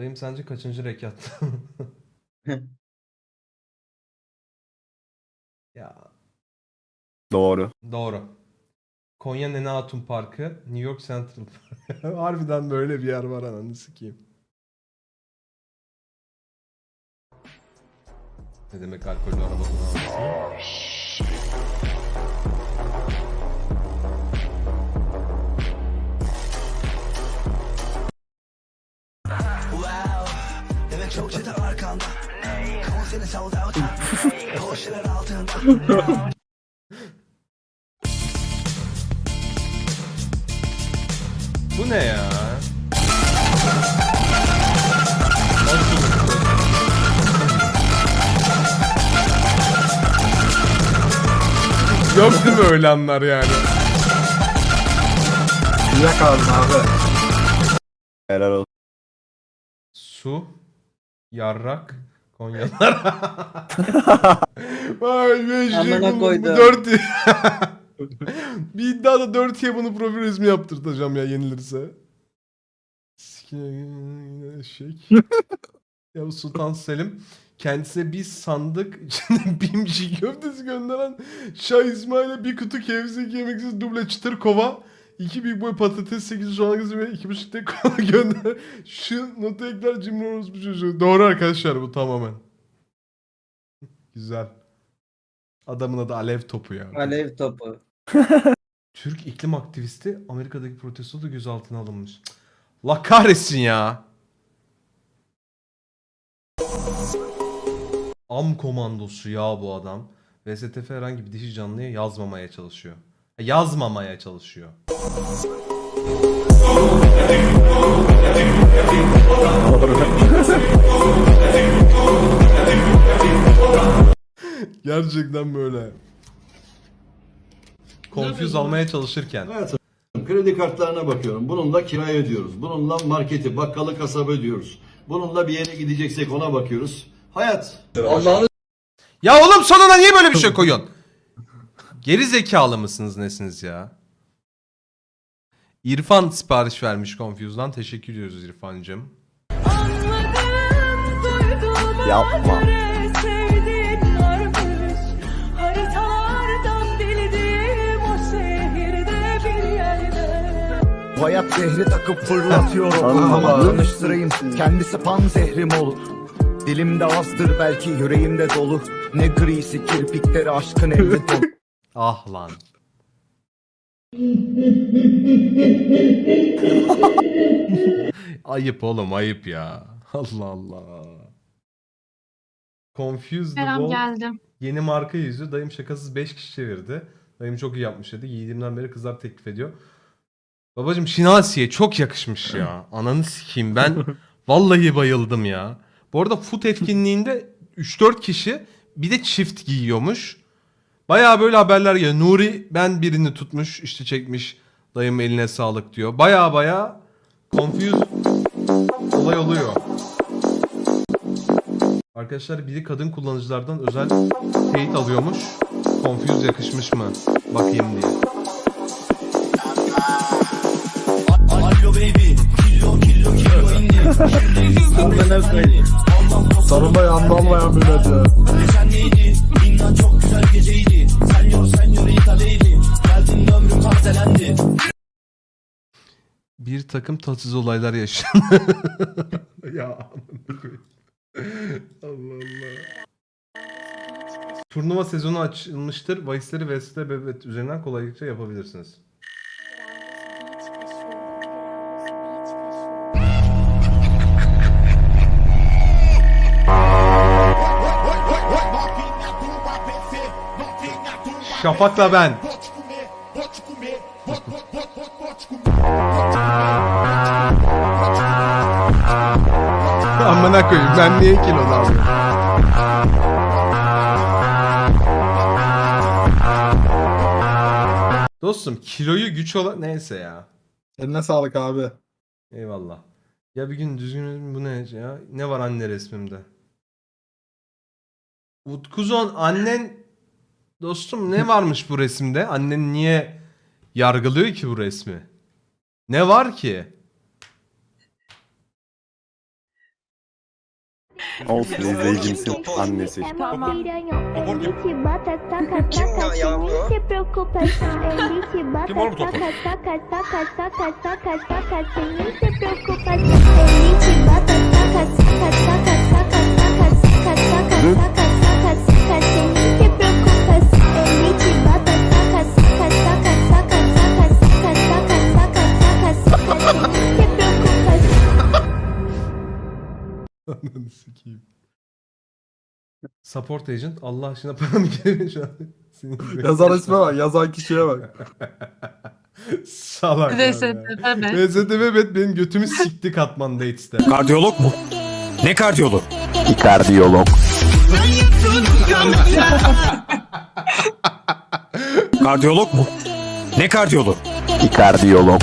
Dayım sence kaçıncı rekat? ya Doğru. doğru. Konya Nene Hatun Parkı, New York Central Park. Harbiden böyle bir yer var ananı sikeyim. Ne demek alkollü araba kullanması? Arkanda Konseri sold out Poşeler altında Bu ne ya? Yok değil mi öyle anlar yani? Yak abi abi. Helal olsun. Su, yarrak, Konyalar. Vay be şey Amına koydum. Dört... bir iddiada dörtye bunu profil resmi yaptırtacağım ya yenilirse. Sikine- Eşek. ya Sultan Selim kendisine bir sandık içinde bin çiğ köftesi gönderen Şah İsmail'e bir kutu kevzik yemeksiz duble çıtır kova iki büyük boy patates 8 soğan kızı ve iki buçuk tek kola gönder. Şu notu ekler cimri orospu çocuğu. Doğru arkadaşlar bu tamamen. Güzel. Adamın adı Alev Topu ya. Alev topu. Türk iklim aktivisti Amerika'daki protestoda gözaltına alınmış. Cık. La kahretsin ya. Am komandosu ya bu adam. VSTF herhangi bir dişi canlıya yazmamaya çalışıyor. Yazmamaya çalışıyor. Gerçekten böyle. Confuse almaya çalışırken. Hayatım kredi kartlarına bakıyorum. Bununla kiraya ödüyoruz. Bununla marketi, bakkalı, kasabı ödüyoruz. Bununla bir yere gideceksek ona bakıyoruz. Hayat. Ya oğlum sonuna niye böyle bir şey koyuyorsun? Geri zekalı mısınız nesiniz ya? İrfan sipariş vermiş Confuse'dan. Teşekkür ediyoruz İrfan'cığım. Yapma. Sevdiğin varmış Haritalardan bildiğim o şehirde bir yerde Bu hayat zehri takıp fırlatıyorum Allah Ama Allah. tanıştırayım kendisi pan zehrim olur Dilimde azdır belki yüreğimde dolu Ne grisi kirpikleri aşkın elde dolu Ah lan. ayıp oğlum ayıp ya. Allah Allah. Confused the Selam Wolf geldim. yeni marka yüzü. Dayım şakasız 5 kişi çevirdi. Dayım çok iyi yapmış dedi. Giydiğimden beri kızlar teklif ediyor. Babacım Şinasi'ye çok yakışmış ya. Ananı sikeyim ben. Vallahi bayıldım ya. Bu arada foot etkinliğinde 3-4 kişi bir de çift giyiyormuş. Baya böyle haberler geliyor. Nuri ben birini tutmuş işte çekmiş. Dayım eline sağlık diyor. Baya baya confused olay oluyor. Arkadaşlar biri kadın kullanıcılardan özel teyit alıyormuş. Confused yakışmış mı? Bakayım diye. Amına koyayım. Sarılma yanında olmayan millet ya. Bir takım tatsız olaylar yaşandı. ya. Allah Allah. Turnuva sezonu açılmıştır. Bahisleri VST Bebet üzerinden kolaylıkla yapabilirsiniz. Şafak'la ben. Amına koyayım ben niye kilo aldım? Dostum kiloyu güç olan neyse ya. Eline sağlık abi. Eyvallah. Ya bir gün düzgün bu ne ya? Ne var anne resmimde? Utkuzon annen dostum ne varmış bu resimde? Annen niye yargılıyor ki bu resmi? Ne var ki? Olsun izleyicimsin annesi. Tamam. Kim ya bu? Ananı sikeyim. Support agent Allah aşkına paramı geri şu an. Sinirli. Yazar isme bak. Yazan kişiye bak. Salak. VSTP mi? Benim götümü sikti Katman Dates'te. Kardiyolog mu? Ne kardiyolog? Kardiyolog. Kardiyolog mu? Ne kardiyolog? Kardiyolog.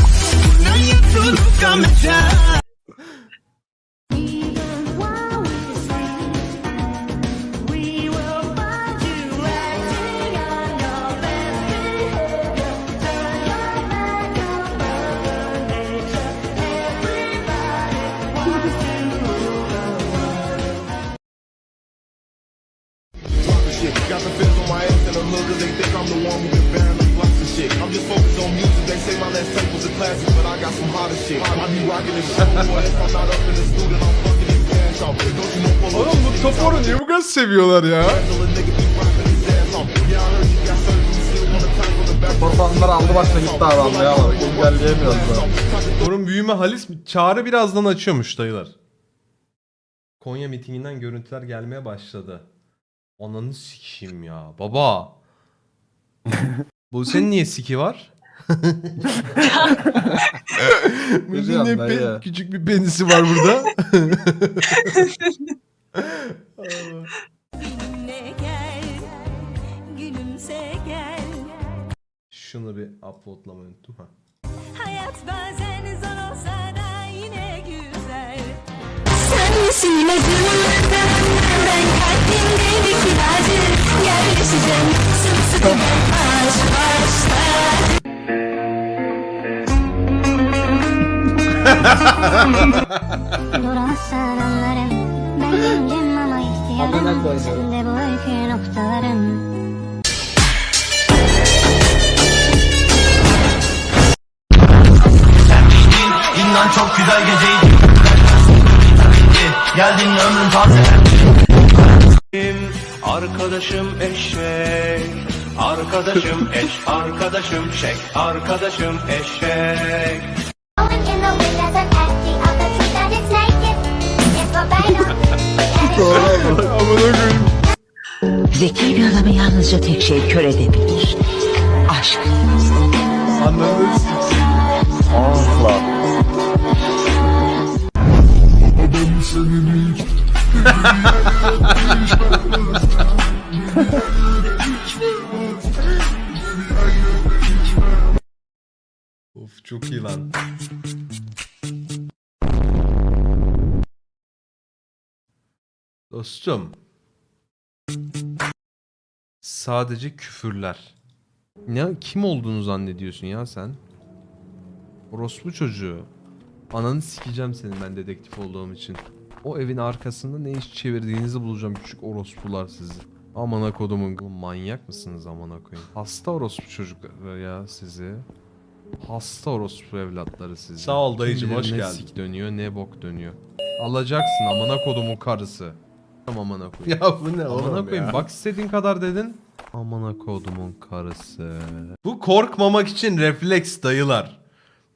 Oğlum bu Topor'u niye bu kadar seviyorlar ya? Korfanlar aldı başına gitti abi anlayamadık. Topor'un büyüme halis mi? Çağrı birazdan açıyormuş dayılar. Konya mitinginden görüntüler gelmeye başladı. Ananı sikeyim ya. Baba. bu senin niye siki var? Ne dayı? pe- küçük bir penisi var burada. Şunu bir uploadlamayı unuttum ha. Hayat bazen zor olsa da yine güzel. Sensin ilacım Ben kalbimde bir kiracı Yerleşeceğim Sımsıkı baş başta Duramazsan anlarım Ben ama ihtiyarım koydum. Sende bu öykü noktalarım İnan çok güzel geceydi. Geldin ömrüm taze. Arkadaşım eşek, arkadaşım eş, arkadaşım şek, arkadaşım eşek. Zeki bir adamı yalnızca tek şey kör edebilir. Aşk. Sikeyim. Asla. Of çok iyi lan. Dostum. Sadece küfürler. Ne kim olduğunu zannediyorsun ya sen? Orospu çocuğu. Ananı sikeceğim senin ben dedektif olduğum için. O evin arkasında ne iş çevirdiğinizi bulacağım küçük orospular sizi. Amına kodumun manyak mısınız amına koyayım? Hasta orospu çocuklar ya sizi. Hasta orospu evlatları sizi. Sağ ol dayıcım, hoş ne geldin. sik dönüyor ne bok dönüyor. Alacaksın amına kodumun karısı. Tamam amına koyayım. Ya bu ne Amına oğlum koyayım ya? bak istediğin kadar dedin. Amına kodumun karısı. Bu korkmamak için refleks dayılar.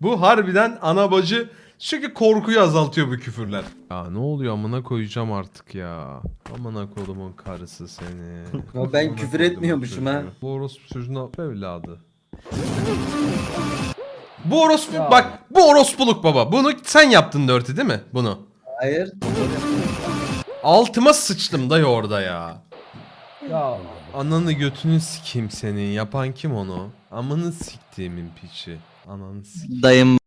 Bu harbiden ana bacı çünkü korkuyu azaltıyor bu küfürler. Ya ne oluyor amına koyacağım artık ya. Amına kodumun karısı seni. Ama ben Amına küfür etmiyormuşum ha. Bu orospu çocuğuna evladı. Bu orospu bak bu orospuluk baba. Bunu sen yaptın dörtü değil mi? Bunu. Hayır. Altıma sıçtım dayı orada ya. Ya Ananı götünü sikeyim senin. Yapan kim onu? Amını siktiğimin piçi. Ananı sikeyim. dayım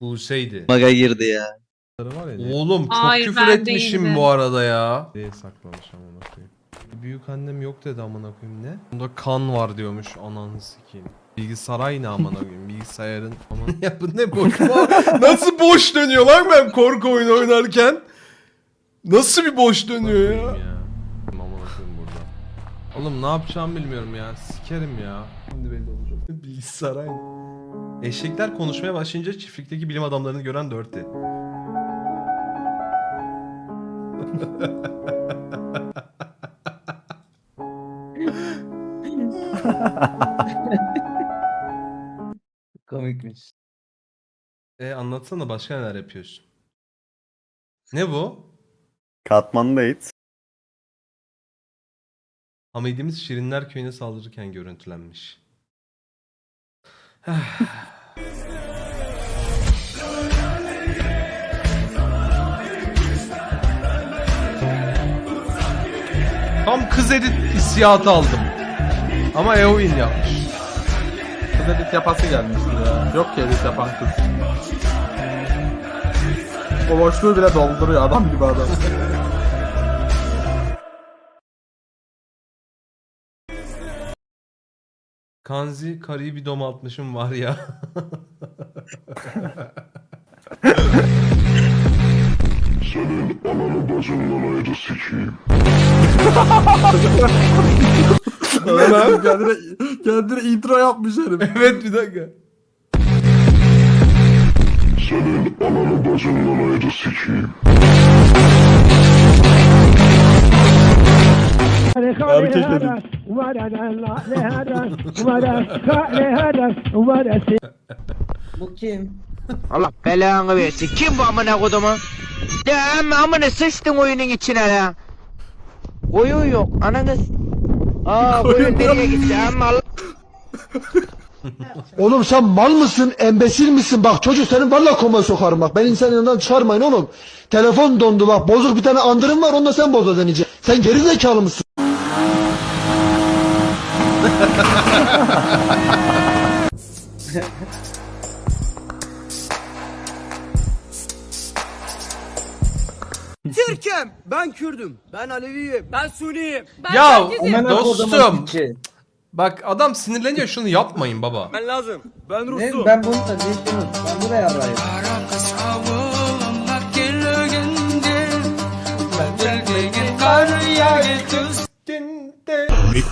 Buse'ydi. maga girdi ya. var ya ne? Oğlum çok Hayır, küfür ben etmişim değildim. bu arada ya. Diye saklamış amına koyayım. Büyük annem yok dedi amına koyayım ne? Bunda kan var diyormuş ananı sikeyim. Bilgisayar ne amına koyayım bilgisayarın aman. ya bu ne boş Nasıl boş dönüyor lan ben korku oyunu oynarken? Nasıl bir boş dönüyor ya? Oğlum ne yapacağımı bilmiyorum ya. Sikerim ya. Şimdi belli olacak. Bilgisayar aynı. Eşekler konuşmaya başlayınca çiftlikteki bilim adamlarını gören Dört'ti. Komikmiş. E anlatsana başka neler yapıyorsun? Ne bu? Katmanlı date. Hamidimiz Şirinler Köyü'ne saldırırken görüntülenmiş. Tam kız edit hissiyatı aldım. Ama Eowyn yapmış. Kız edit yapası gelmişti ya. Yok ki edit yapan kız. O boşluğu bile dolduruyor adam gibi adam. Kanzi karıyı bir domaltmışım var ya. kendine, kendine intro yapmış herif. evet bir dakika. Erkek edit. Bu kim? Allah belanı versin. Kim bu amına kodumu? Ya amma amına sıçtın oyunun içine ya. Oyun yok. Ananız. Aa oyun nereye gitti amma Allah. Oğlum sen mal mısın, embesil misin? Bak çocuk senin valla koma sokarım bak. Ben insan yanından çıkarmayın oğlum. Telefon dondu bak. Bozuk bir tane andırım var onu da sen boza deneyeceksin. Sen geri zekalı mısın? Türk'üm. Ben Kürdüm. Ben Aleviyim. Ben Suniyim. Ya kodumun dostum. Bak adam sinirleniyor şunu yapmayın baba. Ben lazım. Ben Ne? Rus'um. Ben bunu da değiştirmem. Ben buraya arayayım.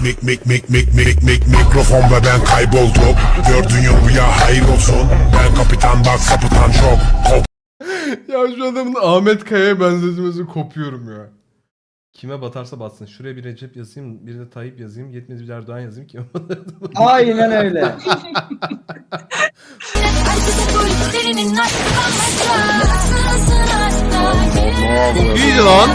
Mik mik mik mik mik mik mik mikrofon ve ben kayboldum Gördün ya bu ya hayır olsun Ben kapitan bak kapitan çok Kop ya şu adamın Ahmet Kaya'ya benzetmesi kopuyorum ya. Kime batarsa batsın. Şuraya bir Recep yazayım, bir de Tayyip yazayım, yetmedi bir Erdoğan yazayım ki. Aynen öyle. İyiydi lan.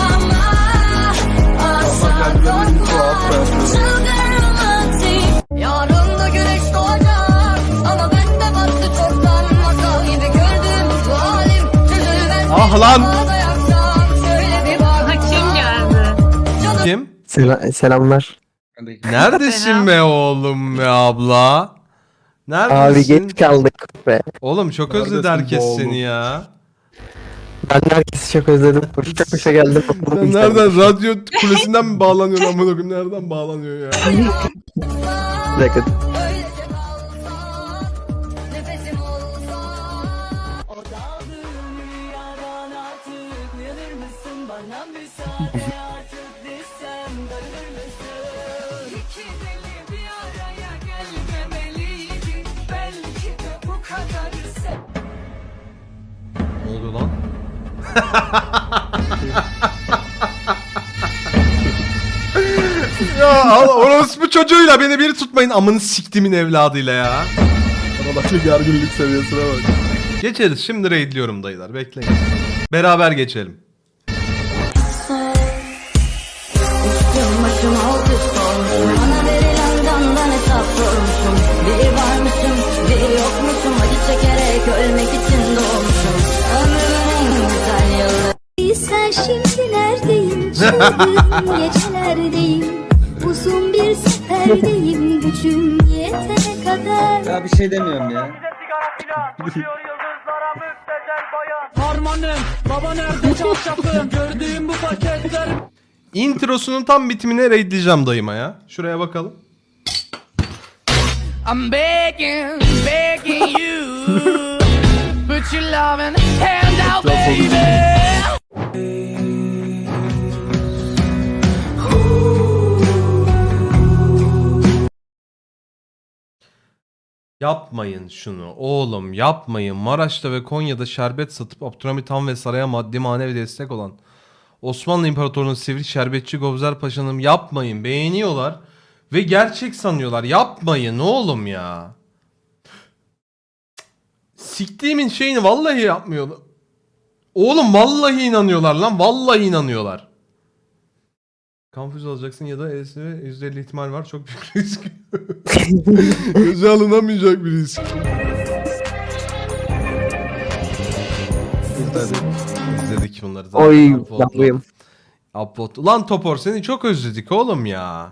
Ah lan. Kim geldi? Kim? selamlar. Neredesin be oğlum be abla? Neredesin? kaldık be. Oğlum çok özledi herkes seni ya. Ben herkesi çok özledim. Koşa koşa geldim. Sen nereden radyo kulesinden mi bağlanıyorsun amına koyayım? Nereden bağlanıyor ya? Bir dakika. ya al orospu çocuğuyla beni bir tutmayın amını siktimin evladıyla ya. Aradaki gerginlik seviyesine bak. Geçeriz şimdi raidliyorum dayılar bekleyin. Beraber geçelim. Bir varmışım bir yokmuşum Acı çekerek ölmek için Uzun bir seferdeyim. Gücüm yetene kadar. Ya bir şey demiyorum ya. Harmanım Baba nerede çarşafım Gördüğüm bu paketler Introsunun tam bitimine raidleyeceğim dayıma ya. Şuraya bakalım. I'm begging, begging you Put your loving hand out baby Yapmayın şunu oğlum yapmayın. Maraş'ta ve Konya'da şerbet satıp Abdülhamit Han ve saraya maddi manevi destek olan Osmanlı İmparatorluğu'nun sivri şerbetçi Govzer Paşa'nın yapmayın beğeniyorlar ve gerçek sanıyorlar. Yapmayın oğlum ya. Siktiğimin şeyini vallahi yapmıyorlar. Oğlum vallahi inanıyorlar lan. Vallahi inanıyorlar. Kanfüz alacaksın ya da ESE %50 ihtimal var. Çok büyük risk. Göze alınamayacak bir risk. İzledik. İzledik bunları zaten. Oy Upvote'la. yavruyum. Upvote. Lan Topor seni çok özledik oğlum ya.